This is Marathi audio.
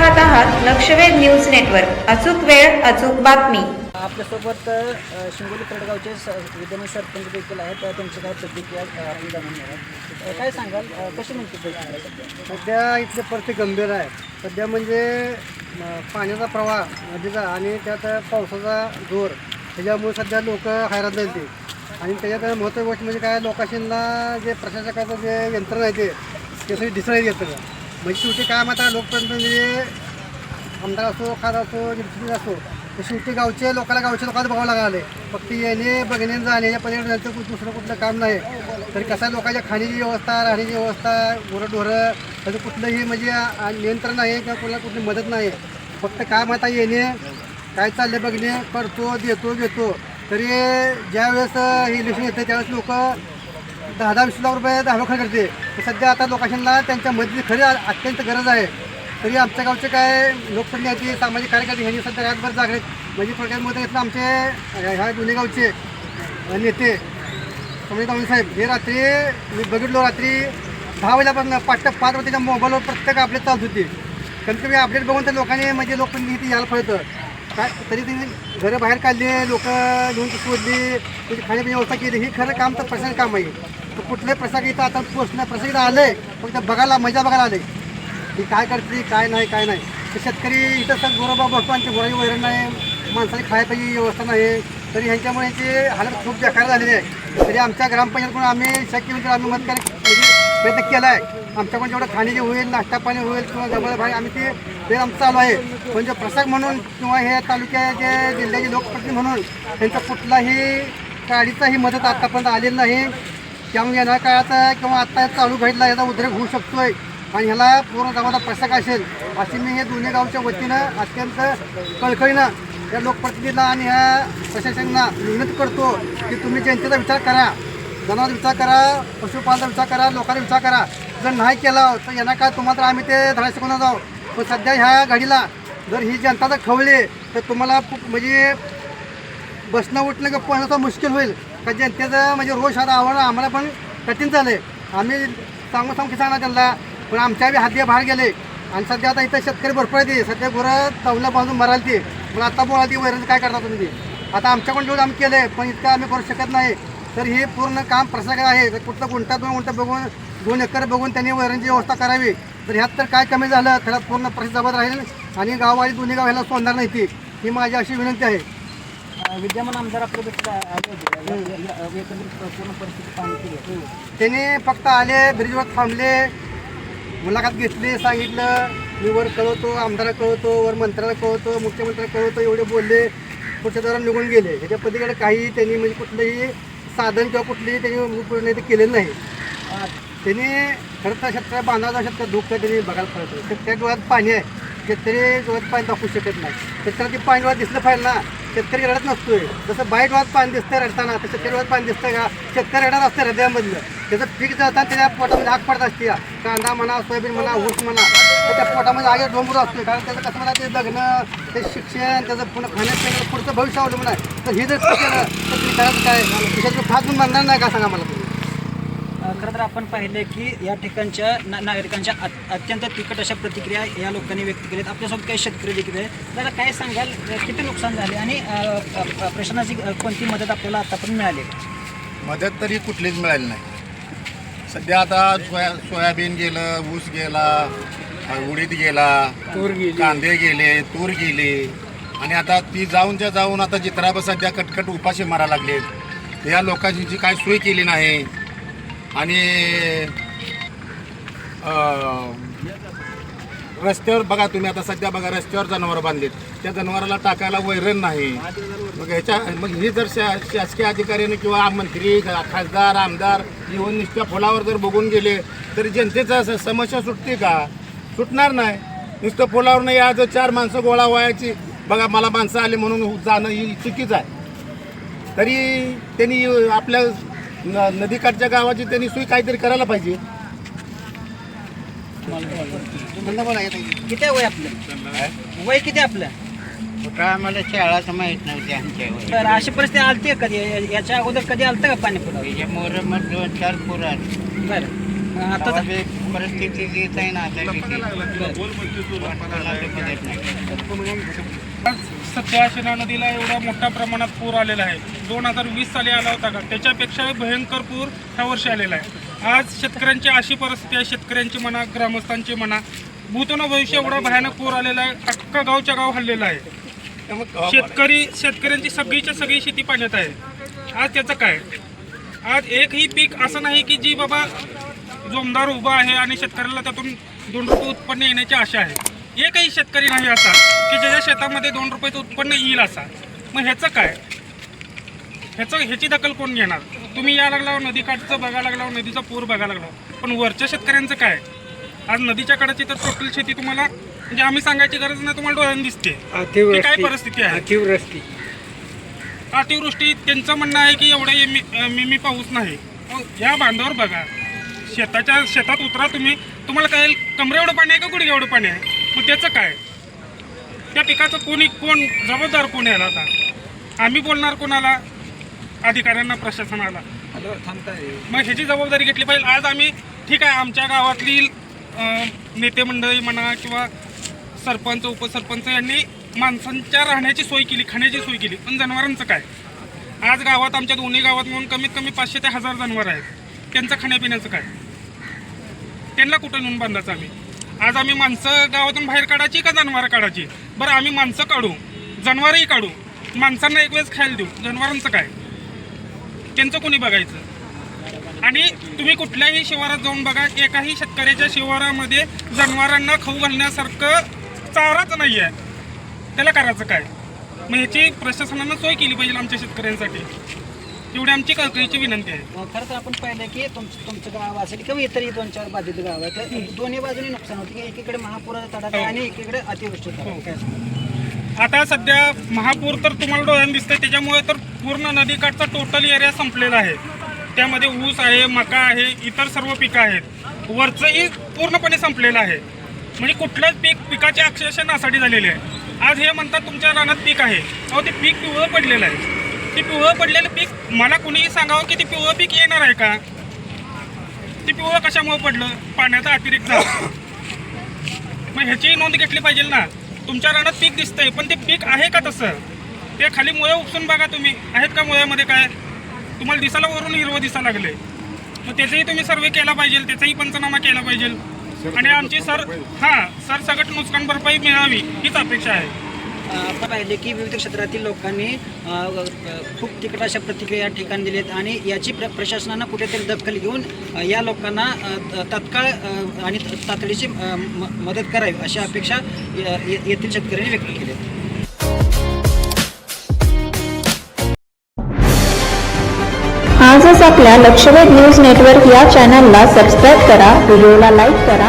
पाहत आहात लक्षवेध न्यूज नेटवर्क. अचूक वेळ अचूक बातमी. आपल्यासोबत शिंगोली पेडगावचे स विद्यमान सरपंच देखील आहेत. त्यांची काय प्रतिक्रिया आपण जाणून काय सांगाल? कशी म्हणते सध्या सध्या इथली परिस्थिती गंभीर आहे. सध्या म्हणजे म, पाण्याचा प्रवाह नदीचा आणि त्यात पावसाचा जोर त्याच्यामुळे सध्या लोक हैराण झाली आणि त्याच्यात महत्त्वाची गोष्ट म्हणजे काय? लोकांना जे प्रशासकाचं जे यंत्रणा आहे ते ते सगळी दिसून येत म्हणजे शेवटी काय मात्र लोकपर्यंत म्हणजे आमदार असो खासदार असो जिल्हा असो तर शेवटी गावचे लोकांना गावच्या लोकांना बघावं लागले. फक्त येणे बघणे जाणे या पद्धतीने कुठं दुसरं कुठलं काम नाही. तरी कसं लोकांच्या खाण्याची व्यवस्था राहण्याची व्यवस्था गुरंढोरं त्याचं कुठलंही म्हणजे नियंत्रण नाही किंवा कोणाला कुठली मदत नाही. फक्त काय माता येणे काय चालले बघणे करतो देतो घेतो तरी ज्यावेळेस हे इलेक्शन येतं त्यावेळेस लोक दहा दहा वीस लाख रुपये दहा करते. सध्या आता लोकांना त्यांच्या मदतीची खरी अत्यंत गरज आहे. तरी आमच्या गावचे काय लोकप्रतिनिधी सामाजिक कार्यकर्ते ह्यांनी सध्या रातभर जागले म्हणजे थोडक्यात मत आमचे ह्या ह्या दोन्ही गावचे नेते कमळे गावणे साहेब हे रात्री मी बघितलो रात्री दहा वाजल्यापासून पाच ते पाच वाजता मोबाईलवर प्रत्येक अपडेट चालत होती. कमीत कमी अपडेट बघून तर लोकांनी म्हणजे लोकप्रतिनिधी यायला पाहिजे काय तरी त्यांनी घरं बाहेर काढली लोक घेऊन शोधली त्याची खाण्यापिण्याची व्यवस्था केली. ही खरं काम तर प्रशासन काम आहे. कुठले प्रसंग इथं आता पोचणं प्रसंग इथं आलंय फक्त बघायला मजा बघायला आले की काय करते काय नाही काय नाही. शेतकरी इथं सर गोरोबा बसतो आणि गोराई वैरण नाही माणसाने खायची व्यवस्था नाही. तरी ह्यांच्यामुळे यांची हालत खूप बेकार झालेली आहे. तरी आमच्या ग्रामपंचायतकडून आम्ही शक्य म्हणजे आम्ही मदत म्हणजे प्रयत्न केला आहे आमच्याकडून जेवढं खाण्याचे होईल नाश्ता पाणी होईल किंवा जवळ भाई आम्ही ते ते आमचं चालू आहे. पण जे म्हणून किंवा हे तालुक्याचे जिल्ह्याचे लोकप्रतिनिधी म्हणून त्यांचा कुठलाही काडीचाही मदत आत्तापर्यंत आलेली नाही. त्यामुळे येणाऱ्या काळात किंवा आत्ता चालू घडला याचा उद्रेक होऊ शकतोय. आणि ह्याला पूर्ण गावाचा प्रशासक असेल अशी मी हे दोन्ही गावच्या वतीनं अत्यंत कळकळीनं या लोकप्रतिनिधीला आणि ह्या प्रशासनाला विनंती करतो की तुम्ही जनतेचा विचार करा जनावर विचार करा पशुपालनाचा विचार करा लोकांचा विचार करा. जर नाही केला तर यांना काय तुम्हाला तर आम्ही ते धडा शिकवणार जाऊ पण सध्या ह्या गाडीला जर ही जनता जर खवली तर तुम्हाला म्हणजे बसणं उठणं का पोहणं मुश्किल होईल. का जनतेचं म्हणजे रोज आता आवड आम्हाला पण कठीण झालं आहे आम्ही सांगू सांगू सांगणार त्यांना. पण आमच्या बी हाती बाहेर गेले. आणि सध्या आता इथं शेतकरी भरपूर येते सध्या गुरं तवल्या बाजून मराल ती. पण आता बोला ती वैरण काय करता तुम्ही? आता आमच्याकडून जेवढं आम्ही केलं आहे पण इतकं आम्ही करू शकत नाही. तर हे पूर्ण काम प्रशासन आहे. तर कुठलं गुंठा दोन गुंठा बघून दोन एकर बघून त्यांनी वैरणची व्यवस्था करावी. तर ह्यात तर काय कमी झालं? त्याला पूर्ण प्रसिद्ध राहील. आणि गाववाडी दोन्ही गाव ह्याला सोडणार नाही ती. ही माझी अशी विनंती आहे. विद्यमान आमदार आपल्या आले होते. एकंदरीत पूर्ण परिस्थिती पाहणी केली त्यांनी फक्त आले ब्रिजवर थांबले मुलाखत घेतली सांगितलं. मी वर कळवतो आमदाराला कळवतो वर मंत्र्याला कळवतो मुख्यमंत्र्याला कळवतो एवढे बोलले. पुढच्या दरात निघून गेले. ह्याच्या पलीकडे काही त्यांनी म्हणजे कुठलंही साधन किंवा कुठलीही त्यांनी पूर्ण ते केलेलं नाही. त्यांनी खरं तर शेतकऱ्या बांधाचा शेतकऱ्या दुःख त्यांनी बघायला पाहिजे शेतकऱ्या डोळ्यात पाणी आहे. शेतकरी डोळ्यात पाणी दाखवू शकत नाही. शेतकऱ्याला ते पाणी डोळ्यात दिसलं पाहिजे ना. शेतकरी रडत नसतोय. जसं बाईट डोळ्यात पाणी दिसतंय रडताना तर शेतकरी डोळ्यात पाणी दिसतंय का? शेतकरी रडत असतं हृदयामधलं. त्याचं पीक जाताना त्याच्या पोटामध्ये आग पडत असते. कांदा म्हणा सोयाबीन म्हणा ऊस म्हणा त्याच्या त्या पोटामध्ये आगे डोंगर असतो कारण त्याचं कसं म्हणा ते लग्न ते शिक्षण त्याचं पुन्हा खाण्यापिण्याचं पुढचं भविष्य अवलंबून आहे. तर हे जर केलं तर काय? त्याच्यात फासून म्हणणार नाही का सांगा मला तुम्ही? खरं तर आपण पाहिलं की या ठिकाणच्या ना नागरिकांच्या अत- अत्यंत तिखट अशा प्रतिक्रिया या लोकांनी व्यक्त केल्यात. आपल्यासोबत काही शेतकरी देखील आहेत. दादा काय सांगाल? किती नुकसान झाले आणि प्रशासनाची कोणती मदत आपल्याला आतापर्यंत मिळाली? मदत तरी कुठलीच मिळाली नाही. सध्या आता सोया सोयाबीन गेलं ऊस गेला उडीद गेला तूर गेली. कांदे गेले तूर गेले. आणि आता ती जाऊनच्या जाऊन आता जित्राब सध्या कटकट उपाशी मारा लागले या लोकांची जी काय सोय केली नाही आणि रस्त्यावर बघा तुम्ही आता सध्या बघा रस्त्यावर जनावरं बांधलीत. त्या जनावराला टाकायला वैरण नाही. मग ह्याच्या मग ही जर शा शासकीय अधिकाऱ्याने किंवा मंत्री खासदार आमदार येऊन नुसत्या फुलावर जर बघून गेले तर जनतेचा समस्या सुटते का? सुटणार नाही. नुसतं फुलावर नाही आज चार माणसं गोळा व्हायची. बघा मला माणसं आले म्हणून जाणं ही चुकीचं आहे. तरी त्यांनी आपल्या न नदीकाठच्या गावाची त्यांनी सोय काहीतरी करायला पाहिजे. येत किती वय आपलं? वय किती आपलं? कुठं आम्हाला शाळाच माहीत नव्हती आमच्यावर तर अशी परिस्थिती आलती का कधी? या- याच्या अगोदर कधी आलतं का पाणी मग दोन चार पुरात बरं. आता परिस्थिती जीच आहे ना आता सध्या शिना नदीला एवढा मोठ्या प्रमाणात पूर आलेला आहे. दोन हजार वीस साली आला होता का? त्याच्यापेक्षा भयंकर पूर ह्या वर्षी आलेला आहे. आज शेतकऱ्यांची अशी परिस्थिती आहे शेतकऱ्यांची म्हणा ग्रामस्थांची म्हणा भूतोन भविष्य एवढा भयानक पूर आलेला आहे अख्खा गावच्या गाव हल्लेला आहे. शेतकरी शेतकऱ्यांची सगळीच्या सगळी शेती पाण्यात आहे. आज त्याचं काय? आज एकही पीक असं नाही की जी बाबा जोमदार उभा आहे आणि शेतकऱ्याला त्यातून दोन रुपये उत्पन्न येण्याची आशा आहे. एकही शेतकरी नाही असा की ज्याच्या शेतामध्ये दोन रुपयाचं उत्पन्न येईल असा. मग ह्याचं काय? ह्याचं ह्याची दखल कोण घेणार? तुम्ही या लागला नदीकाठचं बघायला लागला नदीचा पूर बघायला लागला पण वरच्या शेतकऱ्यांचं काय? आज नदीच्या कडाची तर टोटल शेती तुम्हाला म्हणजे आम्ही सांगायची गरज नाही तुम्हाला डोळ्यानं दिसते. काय परिस्थिती आहे? अतिवृष्टी. अतिवृष्टी त्यांचं म्हणणं आहे की एवढं एमी मी मी पाऊस नाही. या बांधावर बघा. शेताच्या शेतात उतरा तुम्ही. तुम्हाला काय कमरे एवढं पाणी आहे का गुडघे एवढं पाणी आहे? मग त्याचं काय? त्या पिकाचं कोणी कोण जबाबदार कोण यायला आता? आम्ही बोलणार कोणाला? अधिकाऱ्यांना प्रशासनाला. मग ह्याची जबाबदारी घेतली पाहिजे. आज आम्ही ठीक आहे आमच्या गावातली नेते मंडळी म्हणा किंवा सरपंच उपसरपंच यांनी माणसांच्या राहण्याची सोय केली खाण्याची सोय केली. पण जनावरांचं काय? आज गावात आमच्या दोन्ही गावात म्हणून कमीत कमी पाचशे ते हजार जनावर आहेत. त्यांचं खाण्यापिण्याचं काय? त्यांना कुठं नेऊन बांधायचं आम्ही? आज आम्ही माणसं गावातून बाहेर काढायची का जनावरं काढायची? बरं आम्ही माणसं काढू. जनावरही काढू. माणसांना एक वेळेस खायला देऊ. जनावरांचं काय? त्यांचं कोणी बघायचं? आणि तुम्ही कुठल्याही शिवारात जाऊन बघा एकाही शेतकऱ्याच्या शिवारामध्ये जनावरांना खाऊ घालण्यासारखं चाराच नाही आहे त्याला करायचं काय? मग ह्याची प्रशासनानं सोय केली पाहिजे आमच्या शेतकऱ्यांसाठी. एवढी आमची कळकळीची विनंती आहे. खरं तर आपण पाहिलं की तुमचं तुमचं गाव असेल किंवा इतरही दोन चार बाधित गाव आहेत. तर दोन्ही बाजूनी नुकसान होते की एकीकडे महापुराचा तडाखा हो. आणि एकीकडे अतिवृष्टीचा हो. आता सध्या महापूर तर तुम्हाला डोळ्यानं दिसतंय. त्याच्यामुळे तर पूर्ण नदीकाठचा टोटल एरिया संपलेला आहे. त्यामध्ये ऊस आहे मका आहे इतर सर्व पिकं आहेत. वरचंही पूर्णपणे संपलेलं आहे. म्हणजे कुठलंच पीक पिकाची अक्षरशः नासाडी झालेली आहे. आज हे म्हणतात तुमच्या रानात पीक आहे. अहो ते पीक पिवळं पडलेलं आहे. ते पिवळं पडलेलं पीक मला कुणीही सांगावं की ते पिवळं पीक येणार आहे का? ते पिवळं कशामुळे पडलं? पाण्याचा अतिरिक्त झाला मग ह्याचीही नोंद घेतली पाहिजे ना. तुमच्या रानात पीक दिसतंय पण ते पीक आहे का तसं? ते खाली मुळे उपसून बघा तुम्ही. आहेत का मुळ्यामध्ये काय? तुम्हाला दिसायला वरून हिरवं दिसा लागले मग त्याचाही तुम्ही सर्वे केला पाहिजे त्याचाही पंचनामा केला पाहिजे. आणि आमची सर हां सरसकट नुकसान भरपाई मिळावी हीच अपेक्षा आहे. आपण पाहिले की विविध क्षेत्रातील लोकांनी खूप तिकट अशा प्रतिक्रिया या ठिकाणी दिल्यात आणि याची प्र प्रशासनानं कुठेतरी दखल घेऊन या लोकांना तत्काळ आणि तातडीची म- मदत करावी अशा अपेक्षा येथील शेतकऱ्यांनी व्यक्त केली आजच आपल्या लक्षवेध न्यूज नेटवर्क या चॅनलला सबस्क्राईब करा व्हिडिओला लाईक करा